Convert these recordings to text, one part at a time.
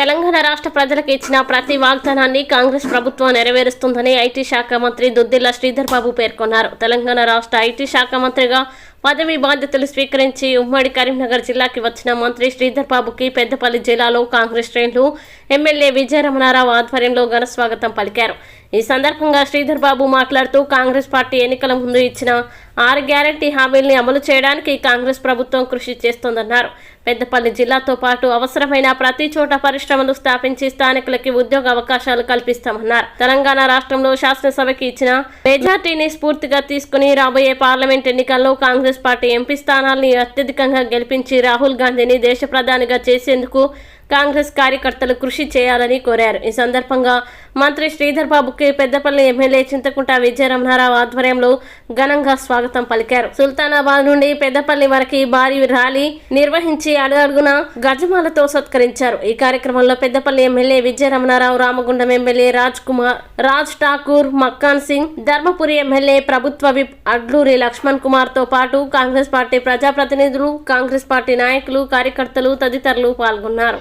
తెలంగాణ రాష్ట్ర ప్రజలకు ఇచ్చిన ప్రతి వాగ్దానాన్ని కాంగ్రెస్ ప్రభుత్వం నెరవేరుస్తుందని ఐటీ శాఖ మంత్రి దుద్దిల్ల శ్రీధర్ బాబు పేర్కొన్నారు. తెలంగాణ రాష్ట్ర ఐటీ శాఖ మంత్రిగా పదవి బాధ్యతలు స్వీకరించి ఉమ్మడి కరీంనగర్ జిల్లాకి వచ్చిన మంత్రి శ్రీధర్ బాబుకి పెద్దపల్లి జిల్లాలో కాంగ్రెస్ శ్రేణులు ఎమ్మెల్యే విజయరమణారావు ఆధ్వర్యంలో ఘన స్వాగతం పలికారు. ఈ సందర్భంగా శ్రీధర్ బాబు మాట్లాడుతూ కాంగ్రెస్ పార్టీ ఎన్నికల ముందు ఇచ్చిన ఆరు గ్యారంటీ హామీల్ని అమలు చేయడానికి కాంగ్రెస్ ప్రభుత్వం కృషి చేస్తోందన్నారు. పెద్దపల్లి జిల్లాతో పాటు అవసరమైన ప్రతి చోట పరిశ్రమలు స్థాపించి స్థానికులకి ఉద్యోగ అవకాశాలు కల్పిస్తామన్నారు. తెలంగాణ రాష్ట్రంలో శాసనసభకి ఇచ్చిన మెజార్టీని స్ఫూర్తిగా తీసుకుని రాబోయే పార్లమెంట్ ఎన్నికల్లో కాంగ్రెస్ పార్టీ ఎంపీ స్థానాల్ని అత్యధికంగా గెలిపించి రాహుల్ గాంధీని దేశ ప్రధానిగా చేసేందుకు కాంగ్రెస్ కార్యకర్తలు కృషి చేయాలని కోరారు. ఈ సందర్భంగా మంత్రి శ్రీధర్ బాబుకి పెద్దపల్లి ఎమ్మెల్యే చింతకుంట విజయరమణారావు ఆధ్వర్యంలో ఘనంగా స్వాగతం పలికారు. సుల్తానాబాద్ నుండి పెద్దపల్లి వరకు భారీ ర్యాలీ నిర్వహించి అడుగడుగున గజమాలతో సత్కరించారు. ఈ కార్యక్రమంలో Peddapalli MLA Vijayaramanarao Ramagundam MLA Raj Kumar Raj Thakur Makkan Singh Dharmapuri MLA ప్రభుత్వ విప్ అడ్లూరి లక్ష్మణ్ కుమార్తో పాటు కాంగ్రెస్ పార్టీ ప్రజాప్రతినిధులు కాంగ్రెస్ పార్టీ నాయకులు కార్యకర్తలు తదితరులు పాల్గొన్నారు.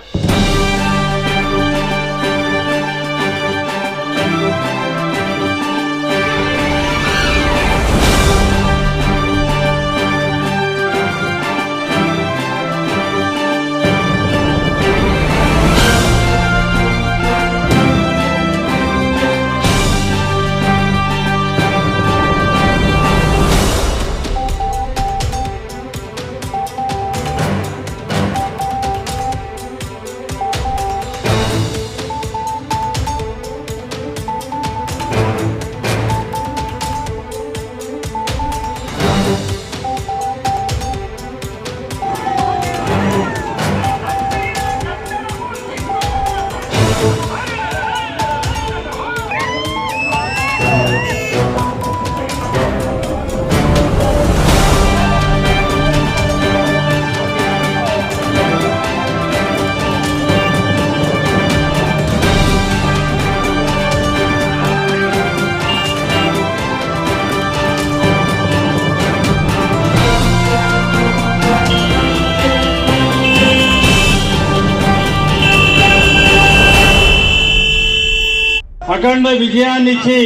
విజయాన్ని ఇచ్చి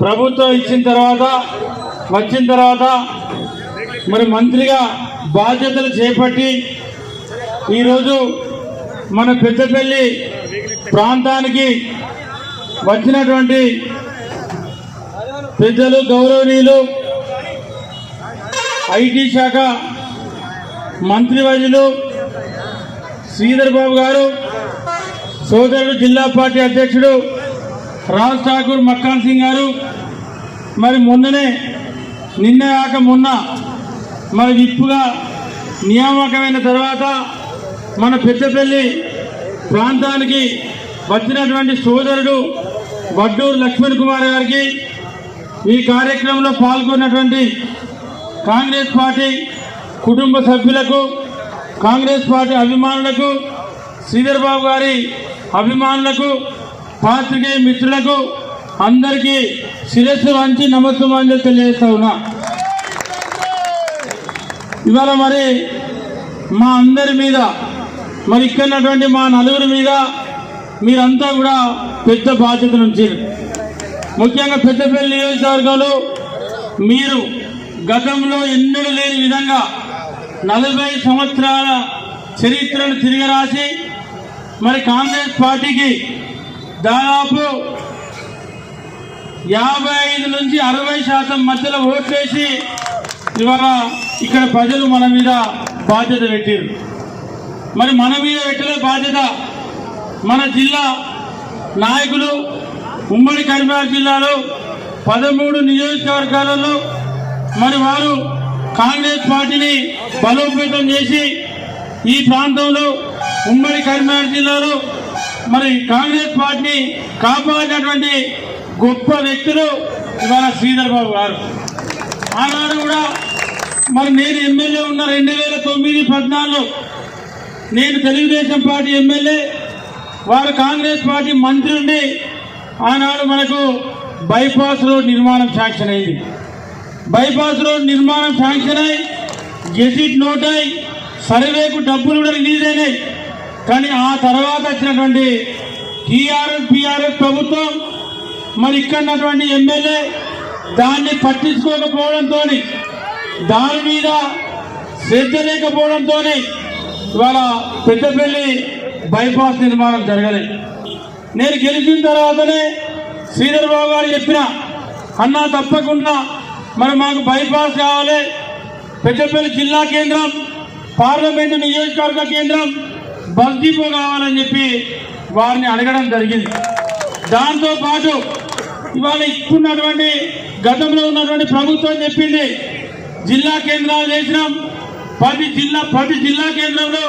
ప్రభుత్వం ఇచ్చిన తర్వాత వచ్చిన తర్వాత మరి మంత్రిగా బాధ్యతలు చేపట్టి ఈరోజు మన పెద్దపల్లి ప్రాంతానికి వచ్చినటువంటి పెద్దలు గౌరవనీయులు ఐటీ శాఖ మంత్రివర్యులు శ్రీధర్ బాబు గారు సోదరుడు జిల్లా పార్టీ అధ్యక్షుడు రాజ్ ఠాకూర్ మక్కాన్ సింగ్ గారు మరి మొన్ననే నిన్న కాక మొన్న మరి విప్పుగా నియామకమైన తర్వాత మన పెద్దపల్లి ప్రాంతానికి వచ్చినటువంటి సోదరుడు వడ్డూరు లక్ష్మణ్ కుమార్ గారికి ఈ కార్యక్రమంలో పాల్గొన్నటువంటి కాంగ్రెస్ పార్టీ కుటుంబ సభ్యులకు కాంగ్రెస్ పార్టీ అభిమానులకు శ్రీధర్ బాబు గారి అభిమానులకు పాత్రికేయ మిత్రులకు అందరికీ శిరస్సు వంచి నమస్సుమాంజలు తెలియజేస్తా ఉన్నా. ఇవాళ మరి మా అందరి మీద మరి ఇక్కడ ఉన్నటువంటి మా నలుగురి మీద మీరంతా కూడా పెద్ద బాధ్యత నుంచి ముఖ్యంగా పెద్దపల్లి నియోజకవర్గంలో మీరు గతంలో ఎన్నడూ లేని విధంగా నలభై సంవత్సరాల చరిత్రను తిరిగి రాసి మరి కాంగ్రెస్ పార్టీకి దాదాపు యాభై ఐదు నుంచి అరవై శాతం మధ్యలో ఓట్లేసి ఇవాళ ఇక్కడ ప్రజలు మన మీద బాధ్యత పెట్టారు మరి మన మీద పెట్టిన బాధ్యత మన జిల్లా నాయకులు ఉమ్మడి కరీంనగర్ జిల్లాలో పదమూడు నియోజకవర్గాలలో మరి వారు కాంగ్రెస్ పార్టీని బలోపేతం చేసి ఈ ప్రాంతంలో ఉమ్మడి కరీంనగర్ జిల్లాలో మరి కాంగ్రెస్ పార్టీని కాపాడినటువంటి గొప్ప వ్యక్తులు ఇవాళ శ్రీధర్ బాబు గారు. ఆనాడు కూడా మరి నేను ఎమ్మెల్యే ఉన్న రెండు వేల తొమ్మిది పద్నాలుగు నేను తెలుగుదేశం పార్టీ ఎమ్మెల్యే వారు కాంగ్రెస్ పార్టీ మంత్రి ఉండి ఆనాడు మనకు బైపాస్ రోడ్ నిర్మాణం శాంక్షన్ అయింది. బైపాస్ రోడ్ నిర్మాణం శాంక్షన్ అయి గెజిట్ నోట్ అయి సర్వేకు డబ్బులు కూడా రిలీజ్ అయినాయి. కానీ ఆ తర్వాత వచ్చినటువంటి టీఆర్ఎస్ బీఆర్ఎస్ ప్రభుత్వం మరి ఇక్కడ ఉన్నటువంటి ఎమ్మెల్యే దాన్ని పట్టించుకోకపోవడంతో దాని మీద శ్రద్ధ లేకపోవడంతో ఇవాళ పెద్దపల్లి బైపాస్ నిర్మాణం జరగలేదు. నేను గెలిచిన తర్వాతనే శ్రీధర్బాబు గారు చెప్పిన అన్నా తప్పకుండా మరి మాకు బైపాస్ కావాలి. పెద్దపల్లి జిల్లా కేంద్రం పార్లమెంటు నియోజకవర్గ కేంద్రం బస్ డిపో కావాలని చెప్పి వారిని అడగడం జరిగింది. దాంతో పాటు ఇవాళ ఇప్పుడున్నటువంటి గతంలో ఉన్నటువంటి ప్రభుత్వం చెప్పింది జిల్లా కేంద్రాలు చేసినాం ప్రతి జిల్లా ప్రతి జిల్లా కేంద్రంలో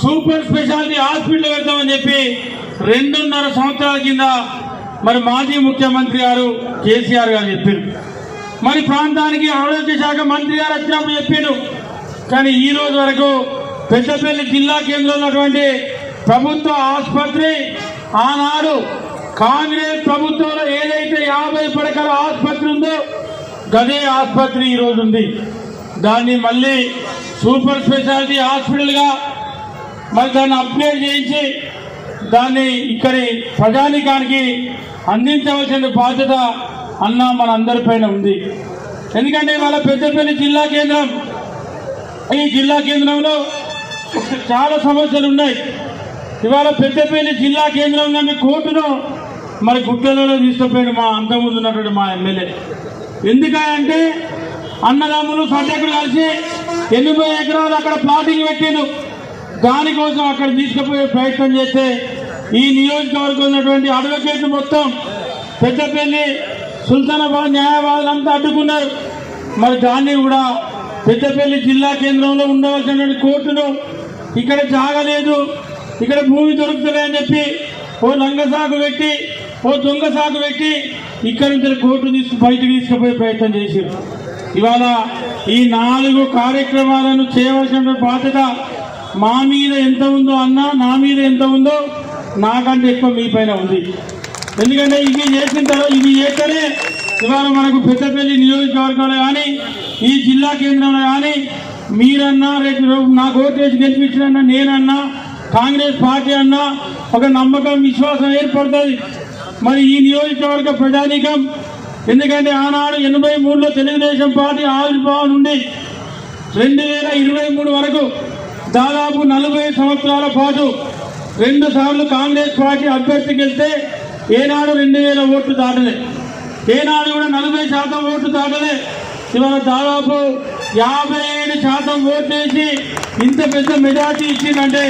సూపర్ స్పెషాలిటీ హాస్పిటల్ పెడతామని చెప్పి రెండున్నర సంవత్సరాల కింద మరి మాజీ ముఖ్యమంత్రి గారు కేసీఆర్ గారు చెప్పారు మరి ప్రాంతానికి ఆరోగ్య శాఖ మంత్రి గారు వచ్చినప్పుడు చెప్పారు కానీ ఈ రోజు వరకు పెద్దపల్లి జిల్లా కేంద్రంలో ఉన్నటువంటి ప్రభుత్వ ఆసుపత్రి ఆనాడు కాంగ్రెస్ ప్రభుత్వంలో ఏదైతే యాభై పడకల ఆసుపత్రి ఉందో గదే ఆసుపత్రి ఈ ఉంది. దాన్ని మళ్ళీ సూపర్ స్పెషాలిటీ హాస్పిటల్గా మరి దాన్ని అప్గ్రేడ్ చేయించి దాన్ని ఇక్కడి ప్రజానికానికి అందించవలసిన బాధ్యత అన్న మనందరిపైన ఉంది. ఎందుకంటే ఇవాళ పెద్దపల్లి జిల్లా కేంద్రం ఈ జిల్లా కేంద్రంలో చాలా సమస్యలు ఉన్నాయి. ఇవాళ పెద్దపల్లి జిల్లా కేంద్రంగా మీ కోర్టులో మరి గుట్టలలో తీసుకుపోయాడు మా అంతకుముందు ఉన్నటువంటి మా ఎమ్మెల్యే. ఎందుకంటే అన్నదమ్ములు సడ్డకులు కలిసి ఎనభై ఎకరాలు అక్కడ ప్లాటింగ్ పెట్టిండు. దానికోసం అక్కడ తీసుకుపోయే ప్రయత్నం చేస్తే ఈ నియోజకవర్గం ఉన్నటువంటి అడ్వకేట్లు మొత్తం పెద్దపల్లి సుల్తానాబాద్ న్యాయవాదులు అంతా అడ్డుకున్నారు. మరి దాన్ని కూడా పెద్దపల్లి జిల్లా కేంద్రంలో ఉండవలసినటువంటి కోర్టును ఇక్కడ జాగలేదు. ఇక్కడ భూమి దొరుకుతుంది అని చెప్పి ఓ లంగ సాగు పెట్టి ఓ దొంగ సాగు పెట్టి ఇక్కడి నుంచి కోర్టు తీసుకు బయటకు తీసుకుపోయే ప్రయత్నం చేశారు ఇవాళ ఈ నాలుగు కార్యక్రమాలను చేయవలసిన బాధ్యత మా మీద ఎంత ఉందో అన్నా నా మీద ఎంత ఉందో నాకంటే ఎక్కువ మీ పైన ఉంది. ఎందుకంటే ఇవి చేసిన తర్వాత ఇవి చేస్తేనే ఇవాళ మనకు పెద్దపల్లి నియోజకవర్గంలో కానీ ఈ జిల్లా కేంద్రంలో కానీ మీరన్నా రేపు నాకు ఓటు గెలిపించినన్నా నేనన్నా కాంగ్రెస్ పార్టీ అన్నా ఒక నమ్మకం విశ్వాసం ఏర్పడుతుంది. మరి ఈ నియోజకవర్గ ప్రజానీకం ఎందుకంటే ఆనాడు ఎనభై మూడులో తెలుగుదేశం పార్టీ ఆవిర్భావం నుండి రెండు వేల ఇరవై మూడు వరకు దాదాపు నలభై సంవత్సరాల పాటు రెండు సార్లు కాంగ్రెస్ పార్టీ అభ్యర్థి వెళ్తే ఏనాడు రెండు వేల ఓట్లు దాటలే. ఏనాడు కూడా నలభై శాతం ఓట్లు దాటలే. ఇవాళ దాదాపు యాభై ఏడు శాతం ఓట్లు వేసి ఇంత పెద్ద మెజార్టీ ఇచ్చిందంటే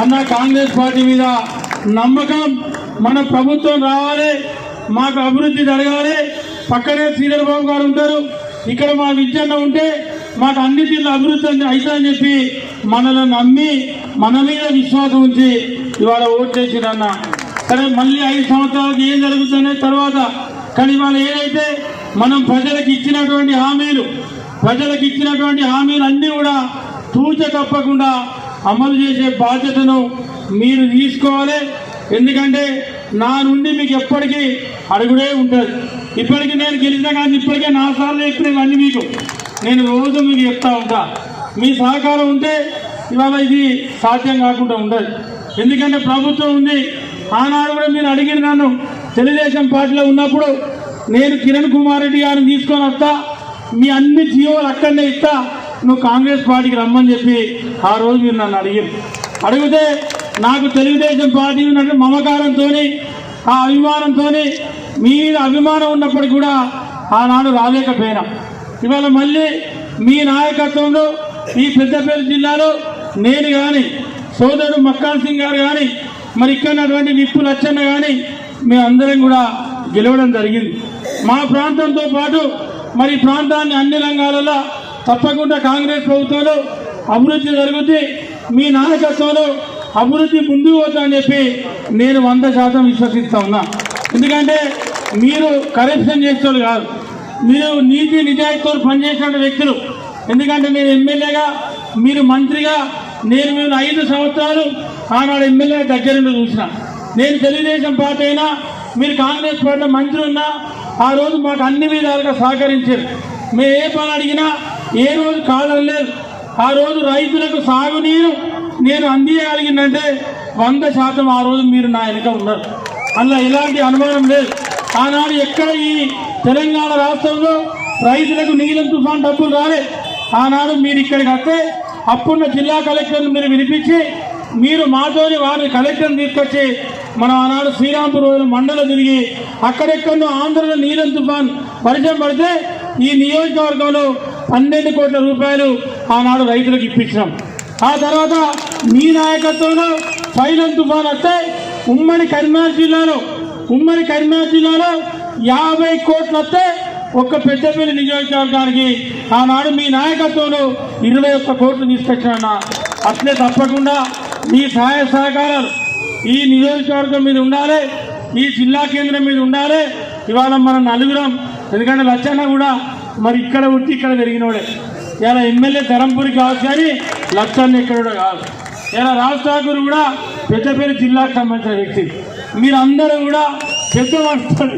అన్న కాంగ్రెస్ పార్టీ మీద నమ్మకం మన ప్రభుత్వం రావాలి మాకు అభివృద్ధి జరగాలి. పక్కనే శ్రీధర్ బాబు గారు ఉంటారు. ఇక్కడ మా విద్యన్న ఉంటే మాకు అన్ని తీర్ల అభివృద్ధి అవుతుందని చెప్పి మనల్ని నమ్మి మన మీద విశ్వాసం ఉంచి ఇవాళ ఓట్లేసిరన్న సరే మళ్ళీ ఐదు సంవత్సరాలకు ఏం జరుగుతుందనే తర్వాత కానీ ఇవాళ ఏదైతే మనం ప్రజలకు ఇచ్చినటువంటి హామీలు ప్రజలకు ఇచ్చినటువంటి హామీలు అన్నీ కూడా తూచ తప్పకుండా అమలు చేసే బాధ్యతను మీరు తీసుకోవాలి. ఎందుకంటే నా నుండి మీకు ఎప్పటికీ అడుగుడే ఉంటుంది ఇప్పటికీ నేను గెలిచిన కానీ ఇప్పటికే నా సార్లు చెప్పినవన్నీ మీకు. నేను రోజు మీకు చెప్తా ఉంటా. మీ సహకారం ఉంటే ఇవాళ ఇది సాధ్యం కాకుండా ఉండదు. ఎందుకంటే ప్రభుత్వం ఉంది. ఆనాడు కూడా మీరు అడిగిన నన్ను తెలుగుదేశం పార్టీలో ఉన్నప్పుడు నేను కిరణ్ కుమార్ రెడ్డి గారిని తీసుకొని వస్తా. మీ అన్ని జీవోలు అక్కడనే ఇస్తా. నువ్వు కాంగ్రెస్ పార్టీకి రమ్మని చెప్పి ఆ రోజు మీరు నన్ను అడిగారు. అడిగితే నాకు తెలుగుదేశం పార్టీ ఉన్నట్టు మమకారంతో ఆ అభిమానంతో మీ మీద అభిమానం ఉన్నప్పటికీ కూడా ఆనాడు రాలేకపోయినా. ఇవాళ మళ్ళీ మీ నాయకత్వంలో ఈ పెద్దపల్లి జిల్లాలో నేను కానీ సోదరుడు మక్కాన్ సింగ్ గారు కానీ మరి ఇక్కడ ఉన్నటువంటి విప్పు లచ్చన్న కానీ మేమందరం కూడా గెలవడం జరిగింది. మా ప్రాంతంతో పాటు మరి ప్రాంతాన్ని అన్ని రంగాలలో తప్పకుండా కాంగ్రెస్ ప్రభుత్వంలో అభివృద్ధి జరుగుతుంది మీ నాయకత్వంలో అభివృద్ధి ముందుకు పోతుందని చెప్పి నేను వంద శాతం విశ్వసిస్తా ఉన్నా. ఎందుకంటే మీరు కరప్షన్ చేసేవాళ్ళు కాదు. మీరు నీతి నిజాయితీతో పనిచేసిన వ్యక్తులు. ఎందుకంటే నేను ఎమ్మెల్యేగా మీరు మంత్రిగా నేను మీరు ఐదు సంవత్సరాలు ఆనాడు ఎమ్మెల్యే దగ్గర నుండి చూసిన. నేను తెలుగుదేశం పార్టీ అయినా మీరు కాంగ్రెస్ పార్టీలో మంత్రి ఉన్నా ఆ రోజు మాకు అన్ని విధాలుగా సహకరించారు. మేము ఏ పని అడిగినా ఏ రోజు కాలం లేదు. ఆ రోజు రైతులకు సాగునీరు నేను అందియగలిగిందంటే వంద శాతం ఆ రోజు మీరు నా వెనుక ఉన్నారు. అందులో ఎలాంటి అనుమానం లేదు. ఆనాడు ఎక్కడ ఈ తెలంగాణ రాష్ట్రంలో రైతులకు నీలం తుఫాన్ డబ్బులు రాలే. ఆనాడు మీరు ఇక్కడికి వస్తే అప్పుడున్న జిల్లా కలెక్టర్ను మీరు వినిపించి మీరు మాతోని వారిని కలెక్టర్ని తీసుకొచ్చి మనం ఆనాడు శ్రీరాంపూర్ రోజున మండలం తిరిగి అక్కడెక్కడో ఆంధ్రలో నీలం తుఫాన్ పరిచయం పడితే ఈ నియోజకవర్గంలో పన్నెండు కోట్ల రూపాయలు ఆనాడు రైతులకు ఇప్పించినాం. ఆ తర్వాత మీ నాయకత్వంలో ఫైలం తుఫాన్ వస్తే ఉమ్మడి కరీంనగర్ జిల్లాలో ఉమ్మడి కరీంనగర్ జిల్లాలో యాభై కోట్లు వస్తే ఒక్క పెద్దపల్లి నియోజకవర్గానికి ఆనాడు మీ నాయకత్వంలో ఇరవై ఒక్క కోట్లు తీసుకొచ్చిన అట్లే తప్పకుండా మీ సహాయ సహకారాలు ఈ నియోజకవర్గం మీద ఉండాలి ఈ జిల్లా కేంద్రం మీద ఉండాలి. ఇవాళ మన నలుగురం ఎందుకంటే లచ్చన్న కూడా మరి ఇక్కడ ఉట్టి ఇక్కడ పెరిగినోడే ఇలా ఎమ్మెల్యే ధరంపూరి కావచ్చు కానీ లచ్చన్న ఇక్కడ కూడా కాదు. ఇలా రాజ్ ఠాకూర్ కూడా పెద్దపల్లి జిల్లాకు సంబంధించిన వ్యక్తి. మీరందరూ కూడా పెద్ద మనుషులు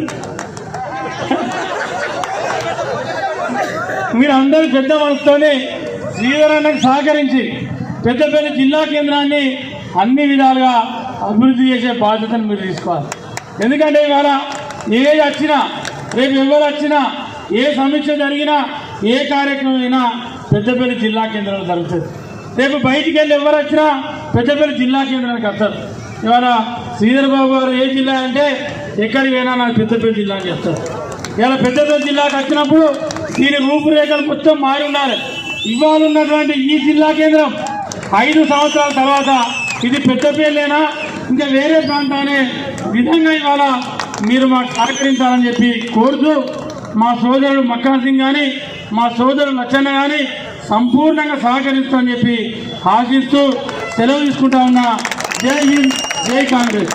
మీరందరూ పెద్ద మనసుతోనే శ్రీధరన్నకు సహకరించి పెద్దపల్లి జిల్లా కేంద్రాన్ని అన్ని విధాలుగా అభివృద్ధి చేసే బాధ్యతను మీరు తీసుకోవాలి. ఎందుకంటే ఇవాళ ఏది వచ్చినా రేపు ఎవరు వచ్చినా ఏ సమీక్ష జరిగినా ఏ కార్యక్రమం అయినా పెద్దపల్లి జిల్లా కేంద్రంలో జరుగుతుంది రేపు బయటికి వెళ్ళి ఎవరు వచ్చినా పెద్దపల్లి జిల్లా కేంద్రానికి వస్తారు. ఇవాళ శ్రీధర్ బాబు గారు ఏ జిల్లా అంటే ఎక్కడికి పోయినా నాకు పెద్దపల్లి జిల్లా అని చెప్తారు. ఇలా పెద్దపల్లి జిల్లాకి వచ్చినప్పుడు దీని రూపురేఖలు మొత్తం మారి ఉండాలి. ఇవాళ ఉన్నటువంటి ఈ జిల్లా కేంద్రం ఐదు సంవత్సరాల తర్వాత ఇది పెద్దపల్లేనా? ఇంకా వేరే ప్రాంతానే విధంగా ఇవాళ మీరు మాకు సహకరించాలని చెప్పి కోరుతూ మా సోదరుడు మక్కా సింగ్ కానీ మా సోదరుడు లచ్చన్న కానీ సంపూర్ణంగా సహకరిస్తామని చెప్పి ఆశిస్తూ సెలవు తీసుకుంటా ఉన్నా. జై హింద్ జై కాంగ్రెస్.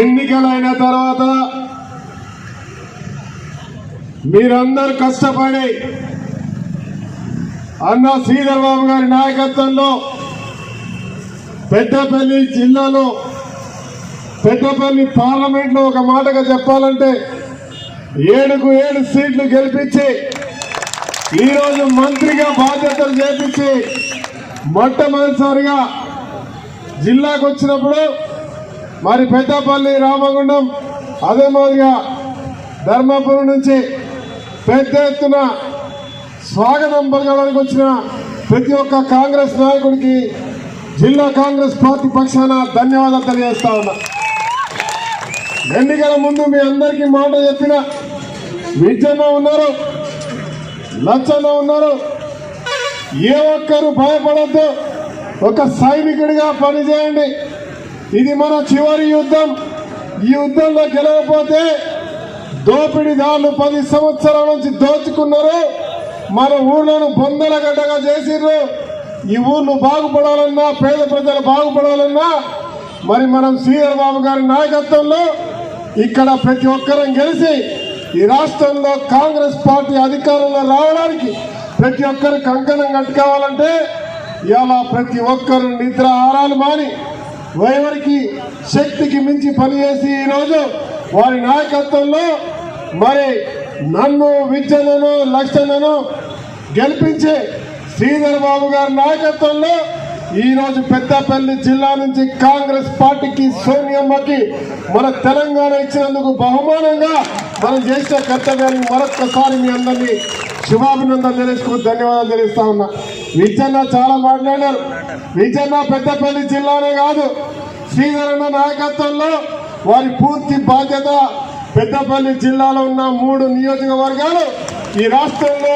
ఎన్నికలైన తర్వాత మీరందరూ కష్టపడి అన్న శ్రీధర్ బాబు గారి నాయకత్వంలో పెద్దపల్లి జిల్లాలో పెద్దపల్లి పార్లమెంట్లో ఒక మాటగా చెప్పాలంటే ఏడుకు ఏడు సీట్లు గెలిపించి ఈరోజు మంత్రిగా బాధ్యతలు చేపించి మొట్టమొదటిసారిగా జిల్లాకు వచ్చినప్పుడు మరి పెద్దపల్లి రామగుండం అదే మాదిరిగా ధర్మాపురం నుంచి పెద్ద ఎత్తున స్వాగతం పలకడానికి వచ్చిన ప్రతి ఒక్క కాంగ్రెస్ నాయకుడికి జిల్లా కాంగ్రెస్ పార్టీ పక్షాన ధన్యవాదాలు తెలియజేస్తా ఉన్నా. ఎన్నికల ముందు మీ అందరికీ మాట చెప్పిన విద్యన్న ఉన్నారు లచ్చన్న ఉన్నారు. ఏ ఒక్కరు భయపడద్దు ఒక సైనికుడిగా పనిచేయండి. ఇది మన చివరి యుద్ధం. ఈ యుద్ధంలో గెలవకపోతే దోపిడీదారులు పది సంవత్సరాల నుంచి దోచుకున్నారు. మన ఊళ్ళను బొందల గడ్డగా చేసిర్రు. ఈ ఊర్లు బాగుపడాలన్నా పేద ప్రజలు బాగుపడాలన్నా మరి మనం శ్రీధర్ బాబు గారి నాయకత్వంలో ఇక్కడ ప్రతి ఒక్కరం గెలిచి ఈ రాష్ట్రంలో కాంగ్రెస్ పార్టీ అధికారంలో రావడానికి ప్రతి ఒక్కరు కంకణం కట్టుకోవాలంటే ఇలా ప్రతి ఒక్కరు నిద్ర ఆరాలు మాని ఎవరికి శక్తికి మించి పనిచేసి ఈరోజు వారి నాయకత్వంలో మరి నన్ను విద్యలను లక్షణను గెలిపించే శ్రీధర్ బాబు గారి నాయకత్వంలో ఈరోజు పెద్దపల్లి జిల్లా నుంచి కాంగ్రెస్ పార్టీకి సోనియమ్మకి మన తెలంగాణ ఇచ్చినందుకు బహుమానంగా మనం చేసిన కర్తవ్యాన్ని మరొక్కసారి మీ అందరినీ శుభాభినందనలు తెలుసుకు ధన్యవాదాలు తెలుస్తా ఉన్నా. విజయన్న చాలా మాట్లాడారు. విజయన్న పెద్దపల్లి జిల్లానే కాదు శ్రీధరన్న నాయకత్వంలో వారి పూర్తి బాధ్యత పెద్దపల్లి జిల్లాలో ఉన్న మూడు నియోజకవర్గాలు ఈ రాష్ట్రంలో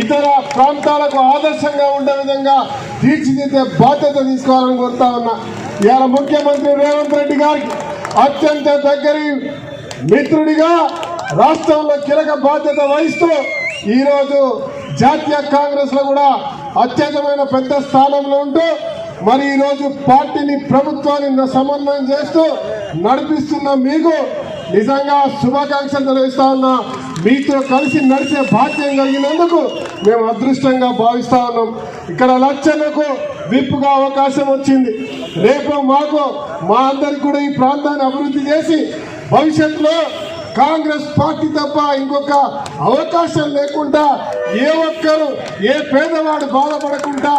ఇతర ప్రాంతాలకు ఆదర్శంగా ఉండే విధంగా తీర్చిదిద్దే బాధ్యత తీసుకోవాలని కోరుతా ఉన్నా. ఇవాళ ముఖ్యమంత్రి రేవంత్ రెడ్డి గారికి అత్యంత దగ్గరి మిత్రుడిగా రాష్ట్రంలో కీలక బాధ్యత వహిస్తూ ఈరోజు జాతీయ కాంగ్రెస్లో కూడా అత్యధికమైన పెద్ద స్థానంలో ఉంటూ మరి ఈరోజు పార్టీని ప్రభుత్వాన్ని సమన్వయం చేస్తూ నడిపిస్తున్న మీకు నిజంగా శుభాకాంక్షలు తెలియజేస్తా ఉన్నా. మీతో కలిసి నడిచే భాగ్యం కలిగినందుకు మేము అదృష్టంగా భావిస్తా ఉన్నాం. ఇక్కడ లక్షలకు విప్పుగా అవకాశం వచ్చింది. రేపు మాకు మా అందరికి కూడా ఈ ప్రాంతాన్ని అభివృద్ధి చేసి భవిష్యత్తులో కాంగ్రెస్ పార్టీ తప్ప ఇంకొక అవకాశం లేకుండా ఏ ఒక్కరు ఏ పేదవాడు బాధపడకుండా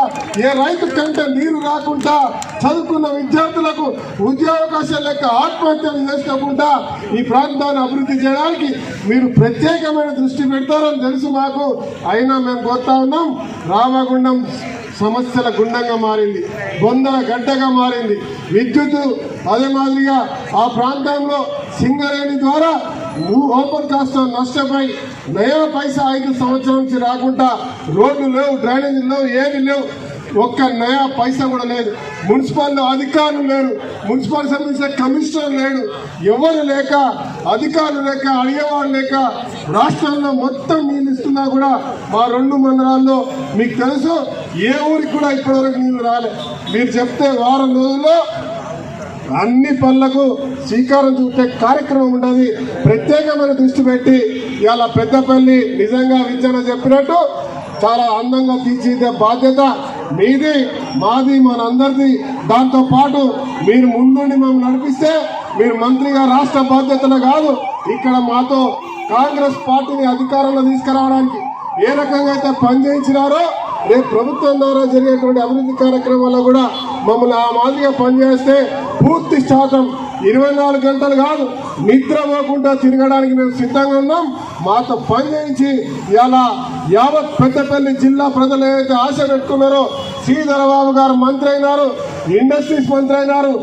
ఏ రైతు కంటే నీరు రాకుండా చదువుకున్న విద్యార్థులకు ఉద్యోగావకాశాలు లెక్క ఆత్మహత్యలు చేసుకోకుండా ఈ ప్రాంతాన్ని అభివృద్ధి చేయడానికి మీరు ప్రత్యేకమైన దృష్టి పెడతారని తెలుసు మాకు. అయినా మేము కోరుతా ఉన్నాం రామగుండం సమస్యల గుండంగా మారింది బొందల గడ్డగా మారింది. విద్యుత్ అదే మాదిరిగా ఆ ప్రాంతంలో సింగరేణి ద్వారా ఓపెన్ కాస్ట్ నష్టపై నయా పైసా ఐదు సంవత్సరం నుంచి రాకుండా రోడ్లు లేవు డ్రైనేజీలు లేవు ఏమి లేవు. ఒక్క నయా పైసా కూడా లేదు. మున్సిపల్ అధికారులు లేరు. మున్సిపల్ సంబంధించిన కమిషనర్ లేడు. ఎవరు లేక అధికారులు లేక అడిగేవాళ్ళు లేక రాష్ట్రంలో మొత్తం నీళ్ళు ఇస్తున్నా కూడా మా రెండు మండలాల్లో మీకు తెలుసు ఏ ఊరికి కూడా ఇప్పటివరకు నీళ్ళు రాలే. మీరు చెప్తే వారం రోజుల్లో అన్ని పనులకు శ్రీకారం చుట్టే కార్యక్రమం ఉండదు. ప్రత్యేకమైన దృష్టి పెట్టి ఇవాళ పెద్దపల్లి నిజంగా విద్యను చెప్పినట్టు చాలా అందంగా తీర్చిదే బాధ్యత మీది మాది మనందరిది. దాంతో పాటు మీరు ముందుండి మేము నడిపిస్తే మీరు మంత్రిగా రాష్ట్ర బాధ్యతలు కాదు ఇక్కడ మాతో కాంగ్రెస్ పార్టీని అధికారంలో తీసుకురావడానికి ఏ రకంగా అయితే పనిచేయించినారో రేపు ప్రభుత్వం ద్వారా జరిగేటువంటి అభివృద్ధి కార్యక్రమాల్లో కూడా మమ్మల్ని ఆ మాదిరిగా పనిచేస్తే పూర్తి శాతం ఇరవై నాలుగు గంటలు కాదు నిద్ర పోకుండా తిరగడానికి మేము సిద్ధంగా ఉన్నాం. మాతో పనిచేయించి ఇలా యావత్ పెద్దపల్లి జిల్లా ప్రజలు ఏదైతే ఆశ పెట్టుకున్నారో శ్రీధరబాబు గారు మంత్రి అయినారు ఇండస్ట్రీస్ మంత్రి అయినారు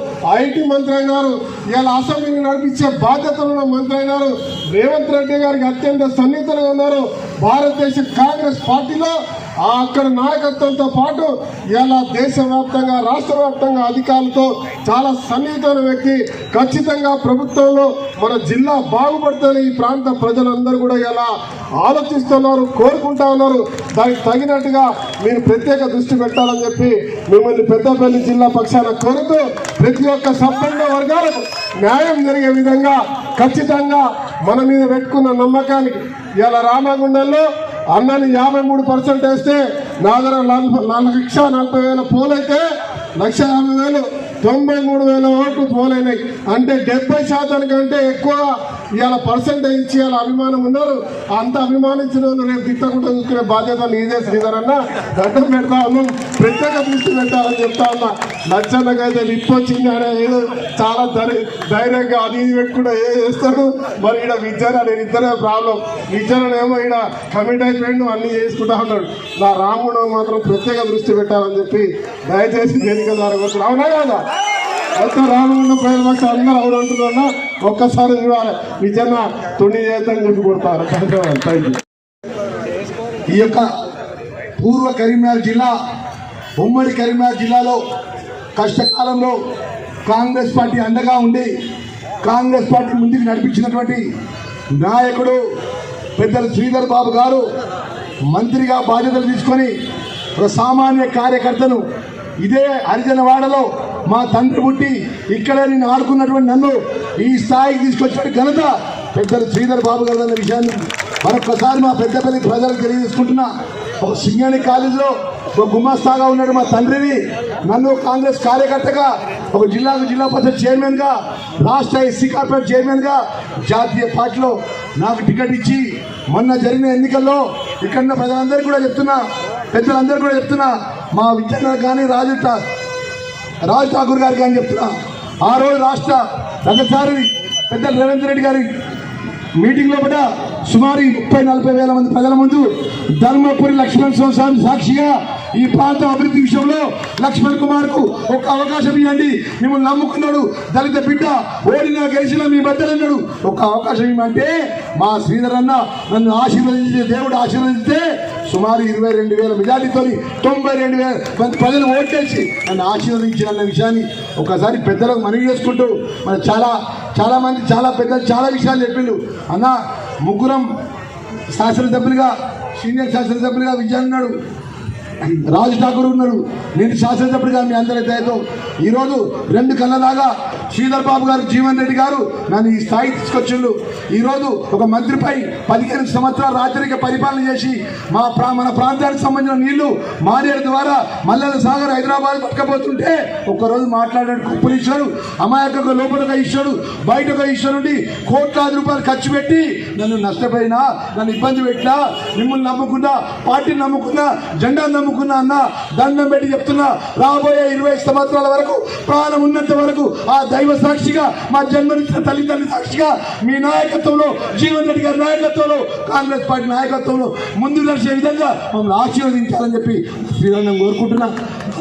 ఐటీ మంత్రి అయినారు ఇలా అసెంబ్లీని నడిపించే బాధ్యతలున్న మంత్రి అయినారు రేవంత్ రెడ్డి గారికి అత్యంత సన్నిహితంగా ఉన్నారు. భారతదేశ కాంగ్రెస్ పార్టీలో అక్కడ నాయకత్వంతో పాటు ఇలా దేశవ్యాప్తంగా రాష్ట్ర వ్యాప్తంగా అధికారులతో చాలా సన్నిహితమైన వ్యక్తి. ఖచ్చితంగా ప్రభుత్వంలో మన జిల్లా బాగుపడుతుంది ఈ ప్రాంత ప్రజలందరూ కూడా ఇలా ఆలోచిస్తున్నారు కోరుకుంటా ఉన్నారు. దానికి తగినట్టుగా మీరు ప్రత్యేక దృష్టి పెట్టాలని చెప్పి మిమ్మల్ని పెద్దపల్లి జిల్లా పక్షాన కోరుతూ ప్రతి ఒక్క సంపన్న వర్గాలకు న్యాయం జరిగే విధంగా ఖచ్చితంగా మన మీద పెట్టుకున్న నమ్మకానికి ఇలా రామగుండంలో అన్నని యాభై మూడు పర్సెంట్ వేస్తే నా దగ్గర నాలుగు లక్ష నలభై వేల పోలైతే లక్ష యాభై వేలు. తొంభై మూడు వేల ఓట్లు పోలైనాయి. అంటే డెబ్బై శాతం కంటే ఎక్కువ ఇవాళ పర్సెంటేజ్ ఇచ్చి ఇవాళ అభిమానం ఉన్నారు. అంత అభిమానించిన వాళ్ళు రేపు తిట్టకుండా చూసుకునే బాధ్యత నీదే శ్రీధరన్న అన్న. దండం పెడతా ఉన్నాం. ప్రత్యేక దృష్టి పెట్టాలని చెప్తా ఉన్నా. లచ్చన్నకైతే లిప్ వచ్చింది అనే ఏదో చాలా ధైర్య ధైర్యంగా అది ఇది పెట్టుకుంటే ఏ చేస్తాడు మరి ఈడ విద్యారా నేను ఇద్దరే ప్రాబ్లం. విద్యనేమో ఈడ కమిట్ అయిపోయిండు అన్ని చేసుకుంటా ఉన్నాడు. నా రాముడు మాత్రం ప్రత్యేక దృష్టి పెట్టాలని చెప్పి దయచేసి దేనిక ద్వారా కూర్చుని అవునా కదా? అయితే రామగుండం ప్రజల పక్ష అందరూ అవును అంటున్నా ఒక్కసారి చూడాలి. నిజంగా తుండి చేద్దాం చెప్పి కొడతారు. థ్యాంక్ యూ ఈ యొక్క పూర్వ కరీంనగర్ జిల్లా ఉమ్మడి కరీంనగర్ జిల్లాలో కష్టకాలంలో కాంగ్రెస్ పార్టీ అండగా ఉండి కాంగ్రెస్ పార్టీ ముందుకు నడిపించినటువంటి నాయకుడు పెద్దలు శ్రీధర్ బాబు గారు మంత్రిగా బాధ్యతలు తీసుకొని ఒక సామాన్య కార్యకర్తను ఇదే హరిజనవాడలో మా తండ్రి పుట్టి ఇక్కడ నేను ఆడుకున్నటువంటి నన్ను ఈ స్థాయికి తీసుకొచ్చిన ఘనత పెద్దలు శ్రీధర్ బాబు గారు అన్న విషయాన్ని మరొకసారి మా పెద్దపల్లి ప్రజలకు తెలియజేసుకుంటున్నా. ఒక సింగాణి కాలేజీలో ఒక గుమాస్తాగా ఉన్నాడు మా తండ్రిని. నన్ను కాంగ్రెస్ కార్యకర్తగా ఒక జిల్లాకు జిల్లా పరిషత్ చైర్మన్గా రాష్ట్ర ఎస్సీ కార్పొరేట్ చైర్మన్గా జాతీయ పార్టీలో నాకు టికెట్ ఇచ్చి మొన్న జరిగిన ఎన్నికల్లో ఇక్కడ ప్రజలందరికీ కూడా చెప్తున్నా పెద్దలందరూ కూడా చెప్తున్నా మా విద్యార్థులు కానీ రాజు రాజ్ ఠాకూర్ గారు కానీ చెప్తున్నా. ఆ రోజు రాష్ట్ర గతసారి పెద్ద రేవంత్ రెడ్డి గారి మీటింగ్ లోపల సుమారు ముప్పై నలభై వేల మంది ప్రజల ముందు ధర్మపురి లక్ష్మణ్ స్వామి సాక్షిగా ఈ ప్రాంత అభివృద్ధి విషయంలో లక్ష్మణ్ కుమార్కు ఒక అవకాశం ఇవ్వండి. మిమ్మల్ని నమ్ముకున్నాడు. దళిత బిడ్డ ఓడినా గెలిచినా మీ బద్దలన్నాడు ఒక అవకాశం ఇవ్వమంటే మా శ్రీధర్ అన్న నన్ను ఆశీర్వదించే దేవుడు ఆశీర్వదిస్తే సుమారు ఇరవై రెండు వేల మెజార్టీతో తొంభై రెండు వేల మంది ప్రజలు ఓటేసి నన్ను ఆశీర్వదించారన్న విషయాన్ని ఒకసారి పెద్దలకు మనవి చేసుకుంటూ మన చాలా చాలా మంది చాలా పెద్దలు చాలా విషయాలు చెప్పిండు. అన్న ముగ్గురం శాసనసభ్యులుగా సీనియర్ శాసనసభ్యులుగా విజయన్ రాజు ఠాకూర్ ఉన్నారు నేను శాసనసభ్యుడిగా మీ అందరి దయతో. ఈరోజు రెండు కళ్ళలాగా శ్రీధర్ బాబు గారు జీవన్ రెడ్డి గారు నన్ను ఈ స్థాయి తీసుకొచ్చిండు ఈరోజు ఒక మంత్రిపై పదిహేను సంవత్సరాలు రాత్రికి పరిపాలన చేసి మా ప్రా మన ప్రాంతానికి సంబంధించిన నీళ్ళు మారేడు ద్వారా మల్లెల సాగర్ హైదరాబాద్ పట్టుకపోతుంటే ఒక్కరోజు మాట్లాడాడు కుప్పలు ఇచ్చాడు అమాయకంగా లోపలగా ఇచ్చాడు బయటగా ఇచ్చాడు కోట్లాది రూపాయలు ఖర్చు పెట్టి నన్ను నష్టపోయినా నన్ను ఇబ్బంది పెట్టినా మిమ్మల్ని నమ్ముకున్నా పార్టీని నమ్ముకున్నా జెండా నమ్ముకున్నా అన్న దండం పెట్టి చెప్తున్నా రాబోయే ఇరవై సంవత్సరాల వరకు ప్రాణం ఉన్నంత వరకు ఆ దైవ సాక్షిగా మా జన్మనిచ్చిన తల్లిదండ్రుల సాక్షిగా మీ నాయకత్వంలో జీవన్ రెడ్డి గారి నాయకత్వంలో కాంగ్రెస్ పార్టీ నాయకత్వంలో ముందు నడిచే విధంగా మమ్మల్ని ఆశీర్వదించాలని చెప్పి శ్రీరంగం కోరుకుంటున్నా.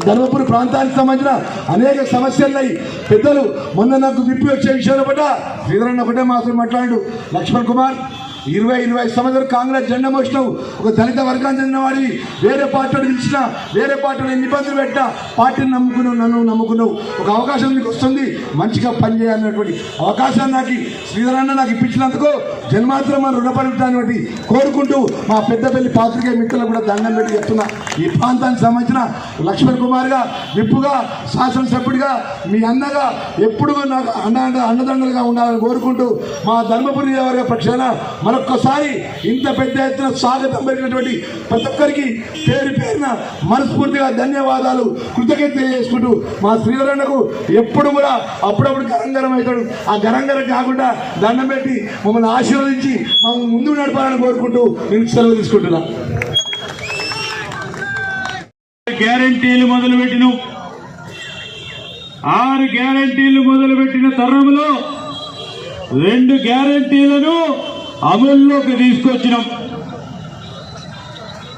ధర్మపురి ప్రాంతానికి సంబంధించిన అనేక సమస్యలున్నాయి పెద్దలు మొన్న నాకు విప్పి వచ్చే విషయాలు పట్ట శ్రీధరన్న ఒకటే మాత్రం మాట్లాడు. లక్ష్మణ్ కుమార్ ఇరవై ఇరవై సంవత్సరాలు కాంగ్రెస్ జెండా మోసినావు. ఒక దళిత వర్గానికి చెందిన వాడివి. వేరే పార్టీలు నిలిచిన వేరే పార్టీలు ఎన్ని ఇబ్బందులు పార్టీని నమ్ముకున్నావు నన్ను నమ్ముకున్నావు. ఒక అవకాశం నీకు వస్తుంది. మంచిగా పనిచేయాలన్నటువంటి అవకాశాన్ని నాకు శ్రీధరన్న నాకు ఇప్పించినందుకు జన్మాంతరం మన రుణపడి కోరుకుంటూ మా పెద్దపల్లి పాత్రికే మిత్రులకు కూడా దండం పెట్టి చెప్తున్నా. ఈ ప్రాంతానికి సంబంధించిన లక్ష్మణ్ కుమార్గా విప్పుగా శాసనసభ్యుడిగా మీ అన్నగా ఎప్పుడు నాకు అండ అండ అండదండలుగా ఉండాలని కోరుకుంటూ మా ధర్మపురి వర్గ పక్షాన మరొక్కసారి ఇంత పెద్ద ఎత్తున స్వాగతం పెరిగినటువంటి ప్రతి ఒక్కరికి పేరు పేరున మనస్ఫూర్తిగా ధన్యవాదాలు కృతజ్ఞత తెలియజేసుకుంటూ మా శ్రీధరణకు ఎప్పుడు కూడా అప్పుడప్పుడు గరంగరం అవుతాడు. ఆ గరంగరం కాకుండా దండం పెట్టి మమ్మల్ని ఆశీర్వదించి మమ్మల్ని ముందు నడపాలని కోరుకుంటూ నేను సెలవు తీసుకుంటున్నా. గ్యారంటీలు మొదలుపెట్టిన. ఆరు గ్యారంటీలు మొదలుపెట్టిన తరుణంలో రెండు గ్యారంటీలను అమల్లోకి తీసుకొచ్చినాం.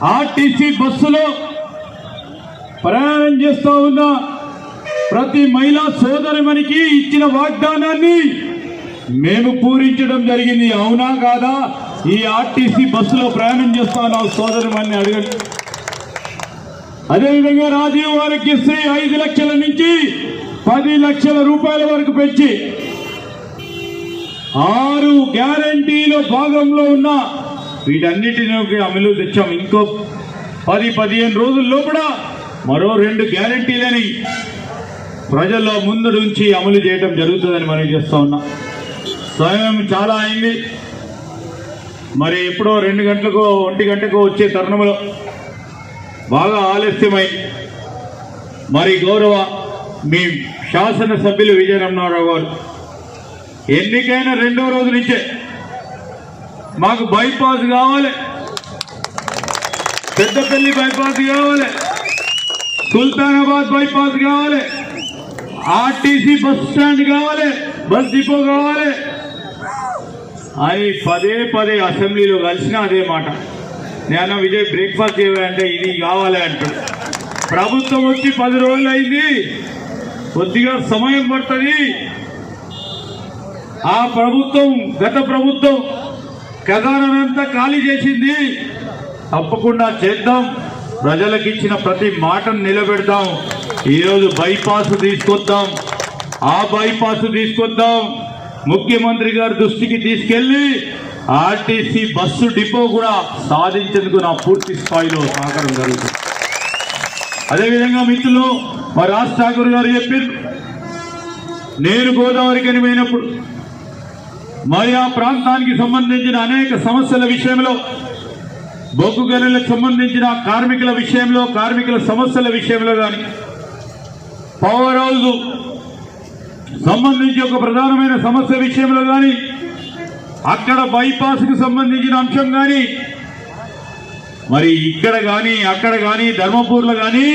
ఆర్టీసీ బస్సులో ప్రయాణం చేస్తూ ఉన్న ప్రతి మహిళా సోదరిమణికి ఇచ్చిన వాగ్దానాన్ని మేము పూరించడం జరిగింది. అవునా కాదా? ఈ ఆర్టీసీ బస్సులో ప్రయాణం చేస్తా ఉన్నాం సోదరిమణిని అడగండి. అదేవిధంగా రాజీవ్ ఆరోగ్యశ్రీ ఐదు లక్షల నుంచి పది లక్షల రూపాయల వరకు పెంచి ఆరు గ్యారంటీలో భాగంలో ఉన్న వీటన్నిటిని అమలు తెచ్చాం. ఇంకో పది పదిహేను రోజుల్లో కూడా మరో రెండు గ్యారంటీలని ప్రజల్లో ముందు నుంచి అమలు చేయడం జరుగుతుందని మనం చేస్తూ ఉన్నాం. సమయం చాలా అయింది. మరి ఎప్పుడో రెండు గంటలకు ఒంటి గంటకో వచ్చే తరుణంలో బాగా ఆలస్యమై మరి గౌరవ మీ శాసనసభ్యులు విజయరమణారావు గారు ఎన్నికైన రెండో రోజు నుంచే మాకు బైపాస్ కావాలి. పెద్దపల్లి బైపాస్ కావాలి. సుల్తానాబాద్ బైపాస్ కావాలి. ఆర్టీసీ బస్ స్టాండ్ కావాలి. బస్ డిపో కావాలి. అని పదే పదే అసెంబ్లీలో కలిసిన అదే మాట. నేను విజయ్ బ్రేక్ఫాస్ట్ చేయాలంటే ఇది కావాలి అంటాడు ప్రభుత్వం వచ్చి పది రోజులు అయింది కొద్దిగా సమయం పడుతుంది. ఆ ప్రభుత్వం గత ప్రభుత్వం ఖజానంతా ఖాళీ చేసింది. తప్పకుండా చేద్దాం. ప్రజలకు ఇచ్చిన ప్రతి మాటను నిలబెడదాం ఈరోజు బైపాస్ తీసుకొద్దాం. ఆ బైపాస్ తీసుకొద్దాం. ముఖ్యమంత్రి గారి దృష్టికి తీసుకెళ్ళి ఆర్టీసీ బస్సు డిపో కూడా సాధించేందుకు నా పూర్తి స్థాయిలో సహకారం జరుగుతుంది. అదేవిధంగా మిత్రులు మా రాజ్ ఠాకూర్ గారు చెప్పారు. నేను గోదావరికి అని పోయినప్పుడు మరి ఆ ప్రాంతానికి సంబంధించిన అనేక సమస్యల విషయంలో బొగ్గు గనులకు సంబంధించిన కార్మికుల విషయంలో కార్మికుల సమస్యల విషయంలో కానీ పవర్ హౌస్ సంబంధించి ఒక ప్రధానమైన సమస్య విషయంలో కానీ అక్కడ బైపాస్కు సంబంధించిన అంశం కానీ మరి ఇక్కడ కానీ అక్కడ కానీ ధర్మపూర్లో కానీ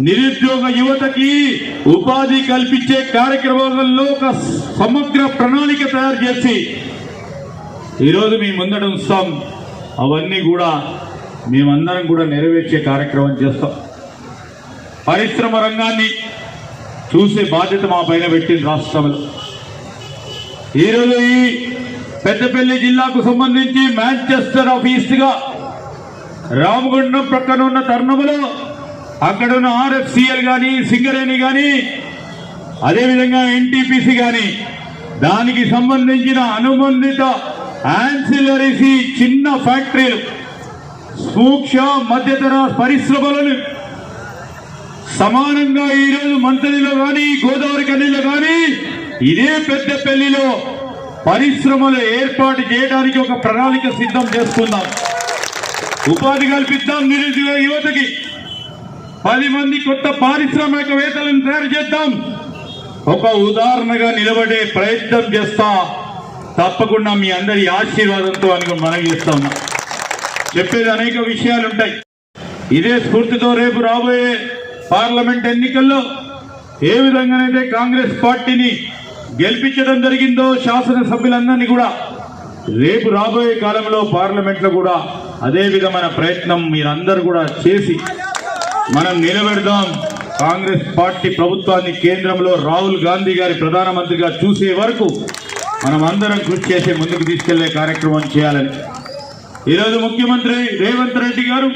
నిరుద్యోగ యువతకి ఉపాధి కల్పించే కార్యక్రమాలలో ఒక సమగ్ర ప్రణాళిక తయారు చేసి ఈరోజు మీ ముందట ఉంచుతాం. అవన్నీ కూడా మేమందరం కూడా నెరవేర్చే కార్యక్రమం చేస్తాం. పరిశ్రమ రంగాన్ని చూసే బాధ్యత మా పైన పెట్టింది రాష్ట్రంలో ఈరోజు ఈ పెద్దపల్లి జిల్లాకు సంబంధించి మాంచెస్టర్ ఆఫ్ ఈస్ట్గా రామగుండం ప్రక్కన ఉన్న తరుణంలో అక్కడ ఉన్న ఆర్ఎఫ్సిఎల్ కానీ సింగరేణి కానీ అదేవిధంగా ఎన్టీపీసీ కానీ దానికి సంబంధించిన అనుబంధిత యాన్సిలరీసి చిన్న ఫ్యాక్టరీలు సూక్ష్మ మధ్యతర పరిశ్రమలను సమానంగా ఈరోజు మంత్రిలో కానీ గోదావరి కన్నీలో కానీ ఇదే పెద్దపల్లిలో పరిశ్రమలు ఏర్పాటు చేయడానికి ఒక ప్రణాళిక సిద్ధం చేసుకుందాం. ఉపాధి కల్పిద్దాం నిరుద్యోగ యువతకి. పది మంది కొత్త పారిశ్రామికవేత్తలను తయారు చేద్దాం. ఒక ఉదాహరణగా నిలబడే ప్రయత్నం చేస్తా. తప్పకుండా మీ అందరి ఆశీర్వాదంతో అని మనం చేస్తా ఉన్నా. చెప్పేది అనేక విషయాలు ఉంటాయి. ఇదే స్ఫూర్తితో రేపు రాబోయే పార్లమెంట్ ఎన్నికల్లో ఏ విధంగానైతే కాంగ్రెస్ పార్టీని గెలిపించడం జరిగిందో శాసనసభ్యులందరినీ కూడా రేపు రాబోయే కాలంలో పార్లమెంట్లో కూడా అదే విధమైన ప్రయత్నం మీరందరూ కూడా చేసి మనం నిలబెడదాం. కాంగ్రెస్ పార్టీ ప్రభుత్వాన్ని కేంద్రంలో రాహుల్ గాంధీ గారి ప్రధానమంత్రిగా చూసే వరకు మనం అందరం కృషి చేసి ముందుకు తీసుకెళ్ళే కార్యక్రమం చేయాలని. ఈరోజు ముఖ్యమంత్రి రేవంత్ రెడ్డి గారు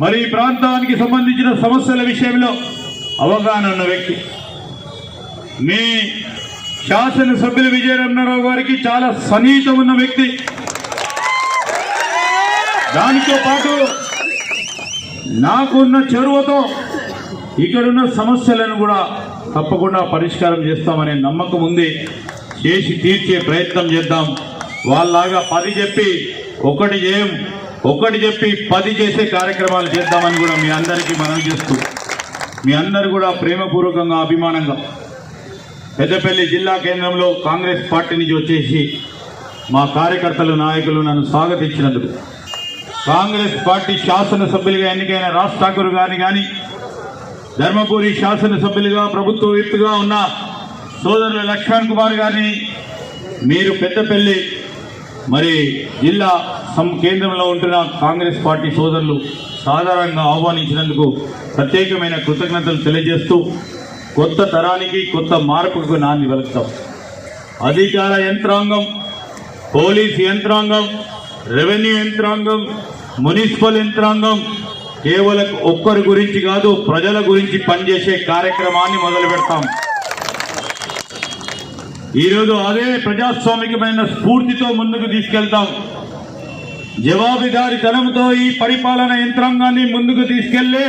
మరి ఈ ప్రాంతానికి సంబంధించిన సమస్యల విషయంలో అవగాహన ఉన్న వ్యక్తి. మీ శాసనసభ్యులు విజయరమణారావు గారికి చాలా సన్నిహితం ఉన్న వ్యక్తి. దానితో పాటు నాకున్న చెరువుతో ఇక్కడున్న సమస్యలను కూడా తప్పకుండా పరిష్కారం చేస్తామనే నమ్మకం ఉంది. చేసి తీర్చే ప్రయత్నం చేద్దాం. వాళ్ళలాగా పది చెప్పి ఒకటి చేయం. ఒకటి చెప్పి పది చేసే కార్యక్రమాలు చేద్దామని కూడా మీ అందరికీ మనం చేస్తూ మీ అందరు కూడా ప్రేమపూర్వకంగా అభిమానంగా పెద్దపల్లి జిల్లా కేంద్రంలో కాంగ్రెస్ పార్టీ నుంచి వచ్చేసి మా కార్యకర్తలు నాయకులు నన్ను స్వాగతించినందుకు కాంగ్రెస్ పార్టీ శాసనసభ్యులుగా ఎన్నికైన రాజ్ ఠాకూర్ గారిని కానీ ధర్మపురి శాసనసభ్యులుగా ప్రభుత్వ విప్పుగా ఉన్న సోదరులు లక్ష్మణ్ కుమార్ గారిని మీరు పెద్దపల్లి మరి జిల్లా సం కేంద్రంలో ఉంటున్న కాంగ్రెస్ పార్టీ సోదరులు సాధారణంగా ఆహ్వానించినందుకు ప్రత్యేకమైన కృతజ్ఞతలు తెలియజేస్తూ కొత్త తరానికి కొత్త మార్పుకు నాంది వెలుగుతాం అధికార యంత్రాంగం పోలీస్ యంత్రాంగం రెవెన్యూ యంత్రాంగం మున్సిపల్ యంత్రాంగం కేవలం ఒక్కరి గురించి కాదు ప్రజల గురించి పనిచేసే కార్యక్రమాన్ని మొదలు పెడతాం. ఈరోజు అదే ప్రజాస్వామికమైన స్ఫూర్తితో ముందుకు తీసుకెళ్తాం. జవాబుదారితనంతో ఈ పరిపాలన యంత్రాంగాన్ని ముందుకు తీసుకెళ్ళే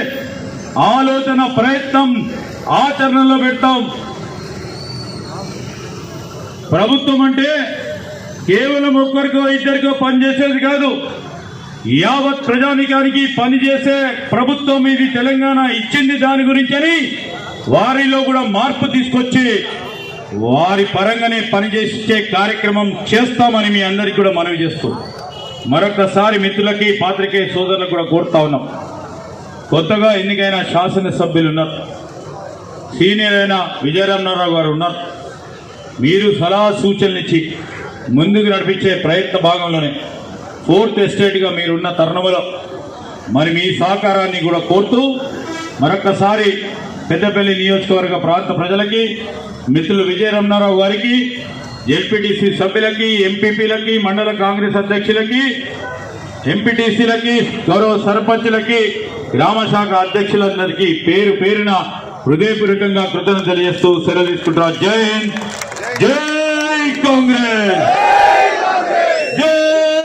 ఆలోచన ప్రయత్నం ఆచరణలో పెడతాం. ప్రభుత్వం అంటే కేవలం ఒక్కరికో ఇద్దరికో పనిచేసేది కాదు. యావత్ ప్రజానికానికి పనిచేసే ప్రభుత్వం ఇది తెలంగాణ ఇచ్చింది దాని గురించని వారిలో కూడా మార్పు తీసుకొచ్చి వారి పరంగానే పనిచేసే కార్యక్రమం చేస్తామని మీ అందరికీ కూడా మనవి చేస్తూ మరొకసారి మిత్రులకి పాత్రికేయ సోదరులకు కూడా కోరుతా ఉన్నాం. కొత్తగా ఎన్నికైన శాసనసభ్యులు ఉన్నారు. సీనియర్ అయిన విజయరామరావు గారు ఉన్నారు. మీరు సలహా సూచనలు ఇచ్చి ముందుకు నడిపించే ప్రయత్న భాగంలోనే ఫోర్త్ ఎస్టేట్గా మీరున్న తరుణంలో మరి మీ సహకారాన్ని కూడా కోరుతూ మరొక్కసారి పెద్దపల్లి నియోజకవర్గ ప్రాంత ప్రజలకి మిత్రులు విజయరమణారావు గారికి ఎంపీటీసీ సభ్యులకి ఎంపీపీలకి మండల కాంగ్రెస్ అధ్యక్షులకి ఎంపీటీసీలకి గౌరవ సర్పంచులకి గ్రామ శాఖ అధ్యక్షులందరికీ పేరు పేరున హృదయపూర్వకంగా కృతజ్ఞతలు తెలియజేస్తూ సెలవు తీసుకుంటారు జై హింద్ జై కాంగ్రెస్!